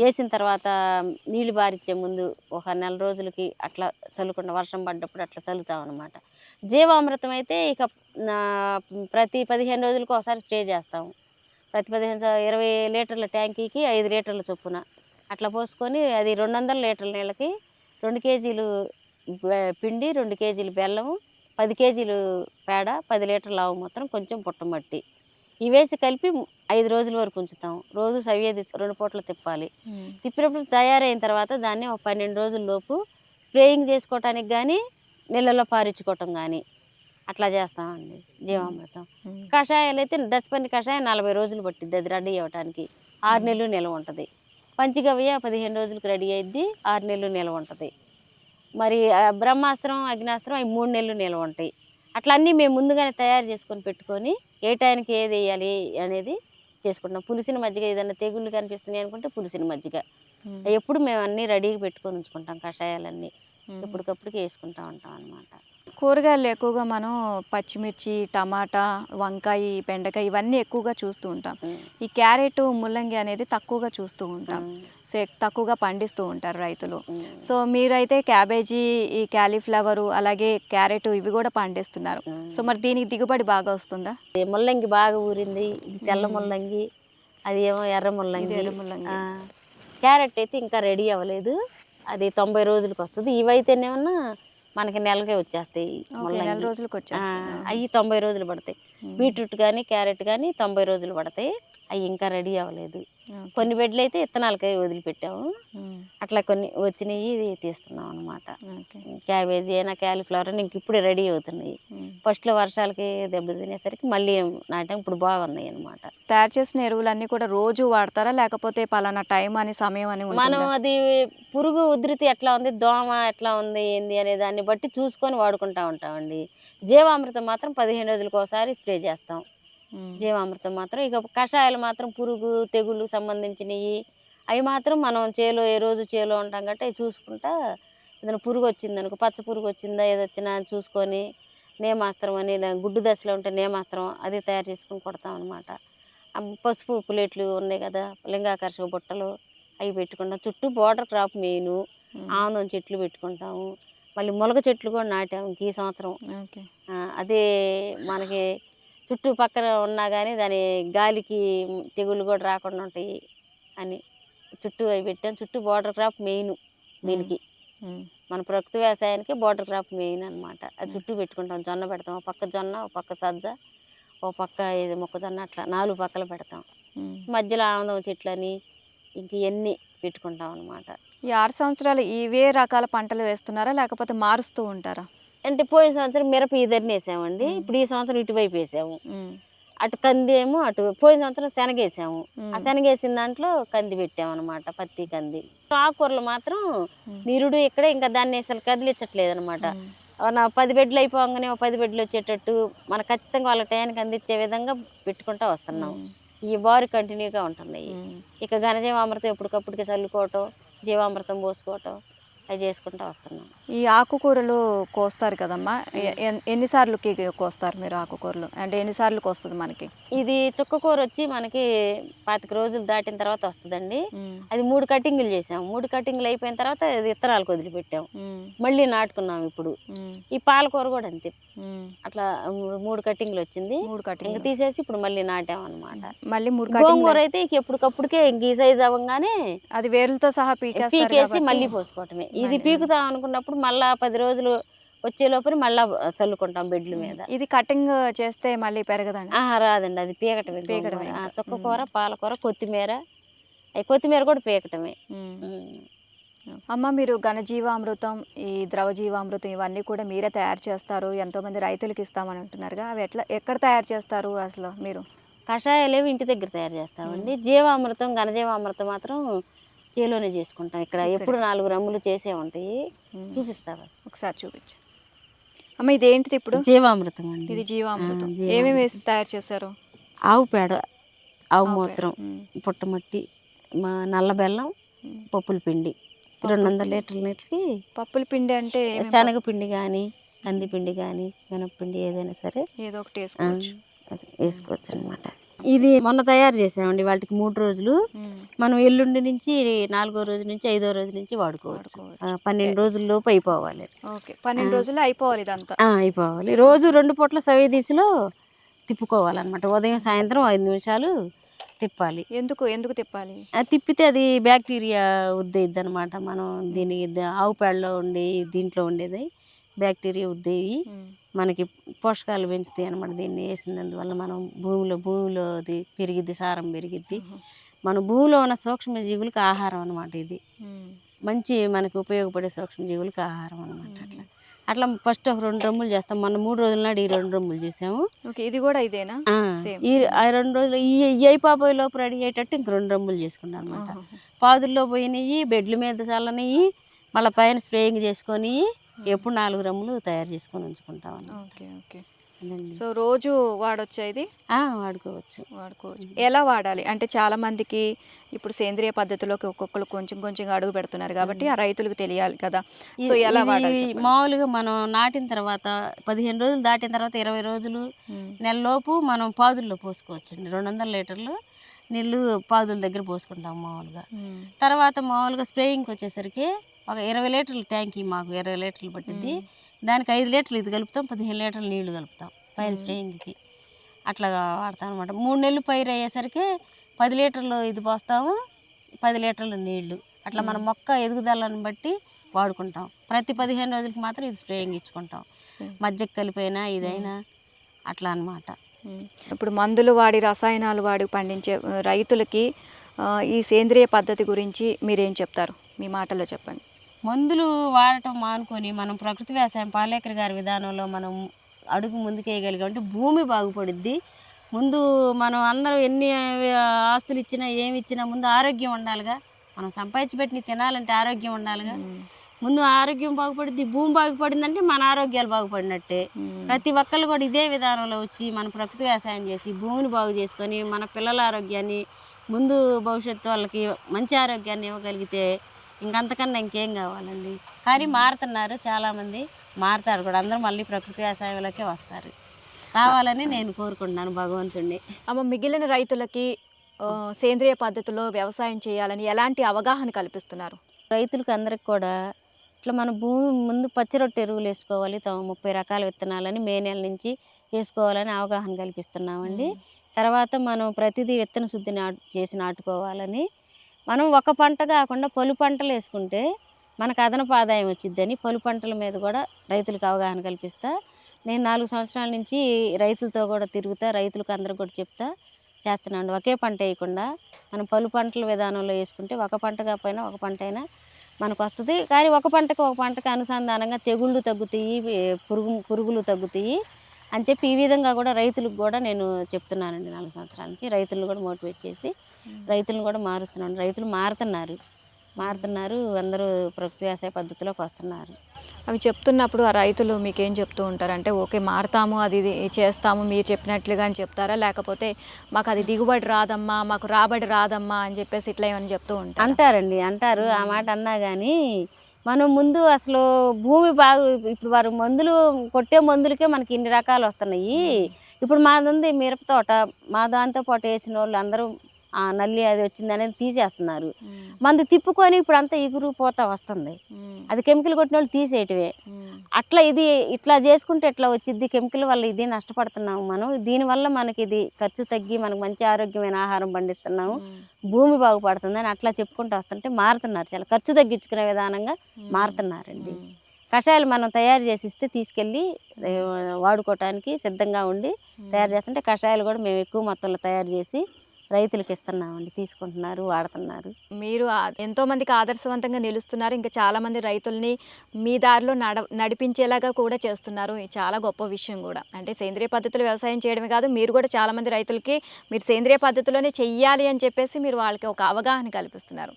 వేసిన తర్వాత నీళ్ళు బారిచ్చే ముందు ఒక నెల రోజులకి అట్లా చల్లుకుండా వర్షం పడ్డప్పుడు అట్లా చల్లుతాం అనమాట జీవామృతం అయితే ఇక ప్రతి పదిహేను రోజులకు ఒకసారి స్ప్రే చేస్తాము ప్రతి పదిహేను ఇరవై లీటర్ల ట్యాంకీకి ఐదు లీటర్ల చొప్పున. అట్లా పోసుకొని అది రెండు వందల లీటర్ల నీళ్ళకి రెండు కేజీలు పిండి రెండు కేజీలు బెల్లము పది కేజీలు పేడ పది లీటర్ల ఆవు మొత్తం కొంచెం పుట్టమట్టి ఇవి వేసి కలిపి ఐదు రోజుల వరకు ఉంచుతాం. రోజు సవ్యేది రెండు పూటలు తిప్పాలి. తిప్పినప్పుడు తయారైన తర్వాత దాన్ని ఒక పన్నెండు రోజుల లోపు స్ప్రేయింగ్ చేసుకోవటానికి కానీ నీళ్ళలో పారించుకోవటం కానీ అట్లా చేస్తామండి జీవామృతం. కషాయాలు అయితే దశపంది కషాయం నలభై రోజులు పట్టిద్ది అది రెడీ అవ్వటానికి. ఆరు నెలలు నిల్వ ఉంటుంది. పంచగవ్య పదిహేను రోజులకు రెడీ అయ్యిద్ది ఆరు నెలలు నిల్వ ఉంటుంది. మరి బ్రహ్మాస్త్రం అగ్నాస్త్రం అవి మూడు నెలలు నిల్వ ఉంటాయి. అట్లా అన్నీ మేము ముందుగానే తయారు చేసుకొని పెట్టుకొని ఏ టైంకి ఏది వేయాలి అనేది చేసుకుంటాం పులిసిన మజ్జిగ ఏదైనా తెగుళ్ళు కనిపిస్తున్నాయి అనుకుంటే పులిసిన మజ్జిగ. ఎప్పుడు మేము అన్నీ రెడీగా పెట్టుకొని ఉంచుకుంటాం కషాయాలన్నీ ఉమ్. ఎప్పటికప్పటికి వేసుకుంటా ఉంటాం అనమాట కూరగాయలు ఎక్కువగా మనం పచ్చిమిర్చి టమాటా వంకాయ బెండకాయ ఇవన్నీ ఎక్కువగా చూస్తూ ఉంటాం. ఈ క్యారెట్ ముల్లంగి అనేది తక్కువగా చూస్తూ ఉంటాం. తక్కువగా పండిస్తూ ఉంటారు రైతులు. సో మీరైతే క్యాబేజీ ఈ క్యాలీఫ్లవరు అలాగే క్యారెట్ ఇవి కూడా పండిస్తున్నారు. సో మరి దీనికి దిగుబడి బాగా వస్తుందా? ముల్లంగి బాగా ఊరింది. తెల్ల ముల్లంగి అది ఏమో ఎర్ర ముల్లంగి. క్యారెట్ అయితే ఇంకా రెడీ అవ్వలేదు. అది తొంభై రోజులకు వస్తుంది. ఇవైతేనేమన్నా మనకి నెలకే వచ్చేస్తాయి నెల రోజులకు వచ్చేస్తాయి. అవి తొంభై రోజులు పడతాయి. బీట్రూట్ కానీ క్యారెట్ కానీ తొంభై రోజులు పడతాయి. అవి ఇంకా రెడీ అవ్వలేదు. కొన్ని బెడ్లు అయితే ఇత్తనాలకై వదిలిపెట్టాము. అట్లా కొన్ని వచ్చినాయి ఇది తీస్తున్నాం అనమాట క్యాబేజీ అయినా క్యాలీఫ్లవర్ అయినా ఇంక ఇప్పుడే రెడీ అవుతున్నాయి. ఫస్ట్లో వర్షాలకి దెబ్బ తినేసరికి మళ్ళీ నాటాం ఇప్పుడు బాగున్నాయి అనమాట తయారు చేసిన ఎరువులన్నీ కూడా రోజు వాడతారా? లేకపోతే పలానా టైం అని సమయం అని మనం? అది పురుగు ఉధృతి ఎట్లా ఉంది దోమ ఎట్లా ఉంది ఏంది అనే దాన్ని బట్టి చూసుకొని వాడుకుంటా ఉంటామండి. జీవామృతం మాత్రం పదిహేను రోజులకు ఒకసారి స్ప్రే చేస్తాం. జీవామృతం మాత్రం. ఇక కషాయాలు మాత్రం పురుగు తెగుళ్ళు సంబంధించినవి అవి మాత్రం మనం చేలో ఏ రోజు చేలో ఉంటాం కాబట్టి అవి చూసుకుంటా ఏదైనా పురుగు వచ్చింది అనుకో పచ్చ పురుగు వచ్చిందా ఏది వచ్చినా చూసుకొని నేమాస్త్రం అని గుడ్డు దశలో ఉంటే నేమాస్త్రం అది తయారు చేసుకుని కొడతాం అనమాట పసుపు ప్లేట్లు ఉన్నాయి కదా లింగాకర్షక బుట్టలు అవి పెట్టుకుంటాం. చుట్టూ బోర్డర్ క్రాప్ మెయిన్. ఆముదం చెట్లు పెట్టుకుంటాము మళ్ళీ మొలక చెట్లు కూడా నాటాము ఈ సంవత్సరం. అదే మనకి చుట్టూ పక్కన ఉన్నా కానీ దాని గాలికి తెగుళ్ళు కూడా రాకుండా ఉంటాయి అని చుట్టూ అవి పెట్టాం. చుట్టూ బోర్డర్ క్రాప్ మెయిన్ దీనికి. మన ప్రకృతి వ్యవసాయానికి బోర్డర్ క్రాప్ మెయిన్ అనమాట అది చుట్టూ పెట్టుకుంటాం. జొన్న పెడతాం. ఒక పక్క జొన్న ఒక పక్క సజ్జ ఒక పక్క ఇది మొక్కజొన్న అట్లా నాలుగు పక్కలు పెడతాం. మధ్యలో ఆనందం చెట్లని ఇంక ఇవన్నీ పెట్టుకుంటాం అనమాట ఈ ఆరు సంవత్సరాలు ఇవే రకాల పంటలు వేస్తున్నారా? లేకపోతే మారుస్తూ ఉంటారా? అంటే పోయిన సంవత్సరం మిరప ఇద్దరిని వేసామండి. ఇప్పుడు ఈ సంవత్సరం ఇటువైపు వేసాము. అటు కంది ఏమో అటు పోయిన సంవత్సరం శనగ వేసాము. ఆ శనగ వేసిన దాంట్లో కంది పెట్టామన్నమాట పత్తి కంది. ఆకుకూరలు మాత్రం నిరుడు ఇక్కడే ఇంకా దాన్ని అసలు కదిలించట్లేదు అనమాట పది బెడ్లు అయిపోగానే ఒక పది బెడ్లు వచ్చేటట్టు మన ఖచ్చితంగా వాళ్ళ టయానికి అందించే విధంగా పెట్టుకుంటా వస్తున్నాం. ఈ బారు కంటిన్యూగా ఉంటున్నాయి. ఇక ఘనజీవామృతం ఎప్పటికప్పటికి చల్లుకోవటం జీవామృతం పోసుకోవటం అవి చేసుకుంటూ వస్తున్నాం ఈ ఆకుకూరలు కోస్తారు కదమ్మా? ఎ- ఎన్- ఎన్నిసార్లుకి కోస్తారు మీరు ఆకుకూరలు? అంటే ఎన్నిసార్లుకి వస్తుంది మనకి? ఇది చుక్కకూర వచ్చి మనకి పాతిక రోజులు దాటిన తర్వాత వస్తుందండి. అది మూడు కటింగులు చేసాం మూడు కటింగులు అయిపోయిన తర్వాత అది విత్తనాలకు వదిలిపెట్టాం మళ్ళీ నాటుకున్నాం ఇప్పుడు. ఈ పాలకూర కూడా అంతే. అట్లా మూడు కటింగులు వచ్చింది. మూడు కటింగ్ తీసేసి ఇప్పుడు మళ్ళీ నాటాం అనమాట మళ్ళీ మూడు గోంగూర అయితే ఎప్పటికప్పుడికే ఇంక ఈ సైజ్ అవ్వగానే అది వేర్లతో సహా పీకేసి మళ్ళీ పోసుకోవటమే. ఇది పీకుతాం అనుకున్నప్పుడు మళ్ళా పది రోజులు వచ్చే లోపల మళ్ళా చల్లుకుంటాం బెడ్ల మీద. ఇది కటింగ్ చేస్తే మళ్ళీ పెరగదండి? ఆహా రాదండి అది పీకటమే. పీకటమే. చుక్కకూర పాలకూర కొత్తిమీర. అవి కొత్తిమీర కూడా పీకటమే. అమ్మ మీరు ఘనజీవామృతం ఈ ద్రవ జీవామృతం ఇవన్నీ కూడా మీరే తయారు చేస్తారు. ఎంతోమంది రైతులకు ఇస్తామని అంటున్నారుగా. అవి ఎట్లా ఎక్కడ తయారు చేస్తారు అసలు మీరు? కషాయాలేవి ఇంటి దగ్గర తయారు చేస్తామండి. జీవామృతం ఘనజీవామృతం మాత్రం చేలోనే చేసుకుంటాం. ఇక్కడ ఎప్పుడు నాలుగు రమ్ములు చేసే ఉంటాయి. చూపిస్తావా? ఒకసారి చూపించు. అమ్మ ఇదేంటిది ఇప్పుడు? జీవామృతం అండి. ఇది జీవామృతం. ఏమేమి వేసి తయారు చేశారు? ఆవు పేడ ఆవు మూత్రం. పుట్టమట్టి మా నల్ల బెల్లం. పప్పుల పిండి. రెండు వందల లీటర్ల నీటికి పప్పుల పిండి అంటే శనగపిండి కానీ కందిపిండి కానీ మినప్పిండి ఏదైనా సరే? ఏదో ఒకటి వేసుకోవచ్చు. అది వేసుకోవచ్చు అనమాట ఇది మొన్న తయారు చేసామండి వాటికి మూడు రోజులు. మనం ఎల్లుండి నుంచి నాలుగో రోజు నుంచి ఐదో రోజు నుంచి వాడుకోవచ్చు. పన్నెండు రోజుల లోపు అయిపోవాలి. ఓకే పన్నెండు రోజుల్లో అయిపోవాలి ఇదంతా. అయిపోవాలి. రోజు రెండు పూట్ల సవే దిశలో తిప్పుకోవాలన్నమాట. ఉదయం సాయంత్రం ఐదు నిమిషాలు తిప్పాలి. ఎందుకు ఎందుకు తిప్పాలి? అది తిప్పితే అది బ్యాక్టీరియా ఉద్దేయిద్ది అనమాట మనం దీని ఆవు పేడలో ఉండే దీంట్లో ఉండేది. బ్యాక్టీరియా ఉద్దేయి ఉమ్. మనకి పోషకాలు పెంచుతాయి అనమాట దీన్ని వేసినందువల్ల మనం భూమిలో భూమిలో అది పెరిగిద్ది సారం పెరిగిద్ది. మన భూమిలో ఉన్న సూక్ష్మజీవులకు ఆహారం అనమాట ఇది. మంచి మనకి ఉపయోగపడే సూక్ష్మజీవులకు ఆహారం అనమాట అట్లా. అట్లా ఫస్ట్ ఒక రెండు రమ్ములు చేస్తాం. మన మూడు రోజుల నాడు ఈ రెండు రమ్ములు చేసాము. ఓకే ఇది కూడా ఇదేనా. ఈ ఆ రెండు రోజులు ఈ అయిపోయి లోపు రెడీ అయ్యేటట్టు ఇంక రెండు రమ్ములు చేసుకున్నాం అనమాట. పాదుల్లో పోయినవి బెడ్ల మీద చల్లనివి మళ్ళీ పైన స్ప్రేయింగ్ చేసుకొని ఎప్పుడు నాలుగు రమ్ములు తయారు చేసుకొని ఉంచుకుంటాం. Okay okay. సో రోజు వాడొచ్చా ఇది? ఆ, వాడుకోవచ్చు. వాడుకోవచ్చు. ఎలా వాడాలి? అంటే చాలా మందికి ఇప్పుడు సేంద్రియ పద్ధతిలోకి ఒక్కొక్కరు కొంచెం కొంచెం అడుగు పెడుతున్నారు కాబట్టి ఆ రైతులకు తెలియాలి కదా. సో ఎలా వాడాలి. మామూలుగా మనం నాటిన తర్వాత పదిహేను రోజులు దాటిన తర్వాత ఇరవై రోజులు. నెలలోపు మనం పాదుల్లో పోసుకోవచ్చు అండి రెండు వందల లీటర్లు నీళ్ళు పాదుల దగ్గర పోసుకుంటాం మామూలుగా. తర్వాత మామూలుగా స్ప్రేయింగ్కి వచ్చేసరికి ఒక ఇరవై లీటర్ల ట్యాంక్ మాకు ఇరవై లీటర్లు పట్టింది దానికి ఐదు లీటర్లు ఇది కలుపుతాం పదిహేను లీటర్లు నీళ్ళు కలుపుతాం పైన స్ప్రేయింగ్కి అట్లా వాడతాం అనమాట మూడు నెలలు పైరు అయ్యేసరికి పది లీటర్లు ఇది పోస్తాము పది లీటర్లు నీళ్ళు. అట్లా మన మొక్క ఎదుగుదలను బట్టి వాడుకుంటాం. ప్రతి పదిహేను రోజులకి మాత్రం ఇది స్ప్రేయింగ్ ఇచ్చుకుంటాం. మధ్యకి కలిపైనా ఇదైనా అట్లా అన్నమాట. ఉమ్. ఇప్పుడు మందులు వాడి రసాయనాలు వాడి పండించే రైతులకి ఈ సేంద్రియ పద్ధతి గురించి మీరేం చెప్తారు? మీ మాటల్లో చెప్పండి. మందులు వాడటం మానుకొని మనం ప్రకృతి వ్యవసాయం పాలేకర్ గారి విధానంలో మనం అడుగు ముందుకేయగలిగామంటే భూమి బాగుపడుద్ది. ముందు మనం అందరూ ఎన్ని ఆస్తులు ఇచ్చినా ఏమి ఇచ్చినా ముందు ఆరోగ్యం ఉండాలిగా. మనం సంపాదించి పెట్టి తినాలంటే ఆరోగ్యం ఉండాలిగా. ముందు ఆరోగ్యం బాగుపడుద్ది భూమి బాగుపడిందంటే మన ఆరోగ్యాలు బాగుపడినట్టే. ప్రతి ఒక్కళ్ళు కూడా ఇదే విధానంలో వచ్చి మన ప్రకృతి వ్యవసాయం చేసి భూమిని బాగు చేసుకొని మన పిల్లల ఆరోగ్యాన్ని ముందు భవిష్యత్తు వాళ్ళకి మంచి ఆరోగ్యాన్ని ఇవ్వగలిగితే ఇంకంతకన్నా ఇంకేం కావాలండి? కానీ మారుతున్నారు చాలామంది. మారుతారు కూడా. అందరూ మళ్ళీ ప్రకృతి వ్యవసాయంలోకే వస్తారు. రావాలని నేను కోరుకుంటున్నాను భగవంతుడిని అమ్మ మిగిలిన రైతులకి సేంద్రియ పద్ధతిలో వ్యవసాయం చేయాలని ఎలాంటి అవగాహన కల్పిస్తున్నారు? రైతులకు అందరికి కూడా ఇట్లా మన భూమి ముందు పచ్చి రొట్టె ఎరువులు వేసుకోవాలి తమ ముప్పై రకాల విత్తనాలని మే నెల నుంచి వేసుకోవాలని అవగాహన కల్పిస్తున్నామండి. తర్వాత మనం ప్రతిదీ విత్తన శుద్ధి నాటు చేసి నాటుకోవాలని మనం ఒక పంట కాకుండా పలు పంటలు వేసుకుంటే మనకు అదనపు ఆదాయం వచ్చిద్దని పలు పంటల మీద కూడా రైతులకు అవగాహన కల్పిస్తా. నేను నాలుగు సంవత్సరాల నుంచి రైతులతో కూడా తిరుగుతా రైతులకు అందరూ కూడా చెప్తా చేస్తున్నాను. ఒకే పంట వేయకుండా మనం పలు పంటల విధానంలో వేసుకుంటే ఒక పంట కాకపోయినా ఒక పంట అయినా మనకు వస్తుంది. కానీ ఒక పంటకు ఒక పంటకు అనుసంధానంగా తెగుళ్ళు తగ్గుతాయి పురుగు పురుగులు తగ్గుతాయి అని చెప్పి ఈ విధంగా కూడా రైతులకు కూడా నేను చెప్తున్నానండి నాలుగు సంవత్సరాలకి. రైతులను కూడా మోటివేట్ చేసి రైతులను కూడా మారుస్తున్నాను. రైతులు మారుతున్నారు. మారుతున్నారు. అందరూ ప్రకృతి వ్యవసాయ పద్ధతిలోకి వస్తున్నారు. అవి చెప్తున్నప్పుడు ఆ రైతులు మీకేం చెప్తూ ఉంటారు? అంటే ఓకే మారుతాము అది చేస్తాము మీరు చెప్పినట్లుగా అని చెప్తారా? లేకపోతే మాకు అది దిగుబడి రాదమ్మా మాకు రాబడి రాదమ్మా అని చెప్పేసి ఇట్లా ఏమని చెప్తూ ఉంటారు? అంటారండి అంటారు. ఆ మాట అన్నా కానీ మనం ముందు అసలు భూమి బాగా ఇప్పుడు వారు మందులు కొట్టే మందులకే మనకి ఇన్ని రకాలు వస్తున్నాయి. ఇప్పుడు మాది ఉంది మిరప తోట. మా దాంతో పాటు వేసిన వాళ్ళు అందరూ నల్లి అది వచ్చింది అనేది తీసేస్తున్నారు మందు తిప్పుకొని ఇప్పుడు అంతా ఎగురు పోతా వస్తుంది అది కెమికల్ కొట్టిన వాళ్ళు తీసేయటమే. అట్లా ఇది ఇట్లా చేసుకుంటే ఎట్లా వచ్చింది కెమికల్ వల్ల ఇది నష్టపడుతున్నాము మనం. దీనివల్ల మనకి ఇది ఖర్చు తగ్గి మనకు మంచి ఆరోగ్యమైన ఆహారం పండిస్తున్నాము. భూమి బాగుపడుతుందని అట్లా చెప్పుకుంటూ వస్తుంటే మారుతున్నారు చాలా. ఖర్చు తగ్గించుకునే విధానంగా మారుతున్నారండి. కషాయాలు మనం తయారు చేసి ఇస్తే తీసుకెళ్ళి వాడుకోవటానికి సిద్ధంగా ఉండి తయారు చేస్తుంటే కషాయాలు కూడా మేము ఎక్కువ మొత్తంలో తయారు చేసి రైతులకు ఇస్తున్నామండి తీసుకుంటున్నారు వాడుతున్నారు. మీరు ఎంతో మందికి ఆదర్శవంతంగా నిలుస్తున్నారు. ఇంకా చాలా మంది రైతుల్ని మీ దారిలో నడ నడిపించేలాగా కూడా చేస్తున్నారు. చాలా గొప్ప విషయం కూడా. అంటే సేంద్రియ పద్ధతిలో వ్యవసాయం చేయడమే కాదు మీరు కూడా చాలా మంది రైతులకి మీరు సేంద్రియ పద్ధతిలోనే చెయ్యాలి అని చెప్పేసి మీరు వాళ్ళకి ఒక అవగాహన కల్పిస్తున్నారు.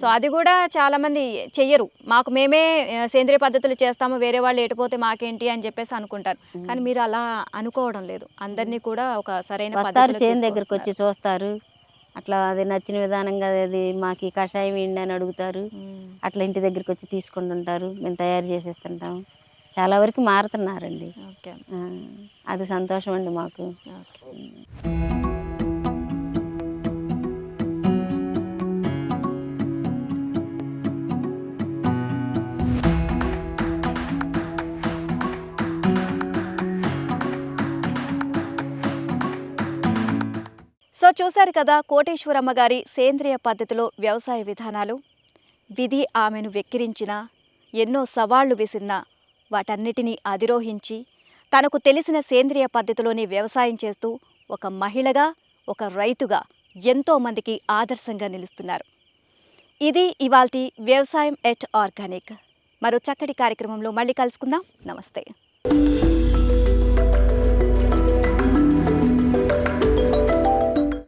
సో అది కూడా చాలా మంది చెయ్యరు. మాకు మేమే సేంద్రియ పద్ధతులు చేస్తాము వేరే వాళ్ళు ఎటుపోతే మాకేంటి అని చెప్పేసి అనుకుంటారు. కానీ మీరు అలా అనుకోవడం లేదు. అందరినీ కూడా ఒక సరైన చేను దగ్గరికి వచ్చి. చూస్తారు. అట్లా అది నచ్చిన విధానంగా అది మాకు ఈ కషాయం ఏంటి అని అడుగుతారు. అట్లా ఇంటి దగ్గరికి వచ్చి తీసుకుంటుంటారు. మేము తయారు చేసేస్తుంటాం చాలా వరకు మారుతున్నారండి. అది సంతోషం అండి మాకు చూశారు కదా కోటేశ్వరమ్మ గారి సేంద్రియ పద్ధతిలో వ్యవసాయ విధానాలు? విధి ఆమెను వెక్కిరించిన ఎన్నో సవాళ్ళు విసిరిన వాటన్నిటినీ అధిరోహించి తనకు తెలిసిన సేంద్రియ పద్ధతిలోనే వ్యవసాయం చేస్తూ ఒక మహిళగా ఒక రైతుగా ఎంతోమందికి ఆదర్శంగా నిలుస్తున్నారు. ఇది ఇవాల్టి వ్యవసాయం ఎట్ ఆర్గానిక్. మరో చక్కటి కార్యక్రమంలో మళ్ళీ కలుసుకుందాం. నమస్తే.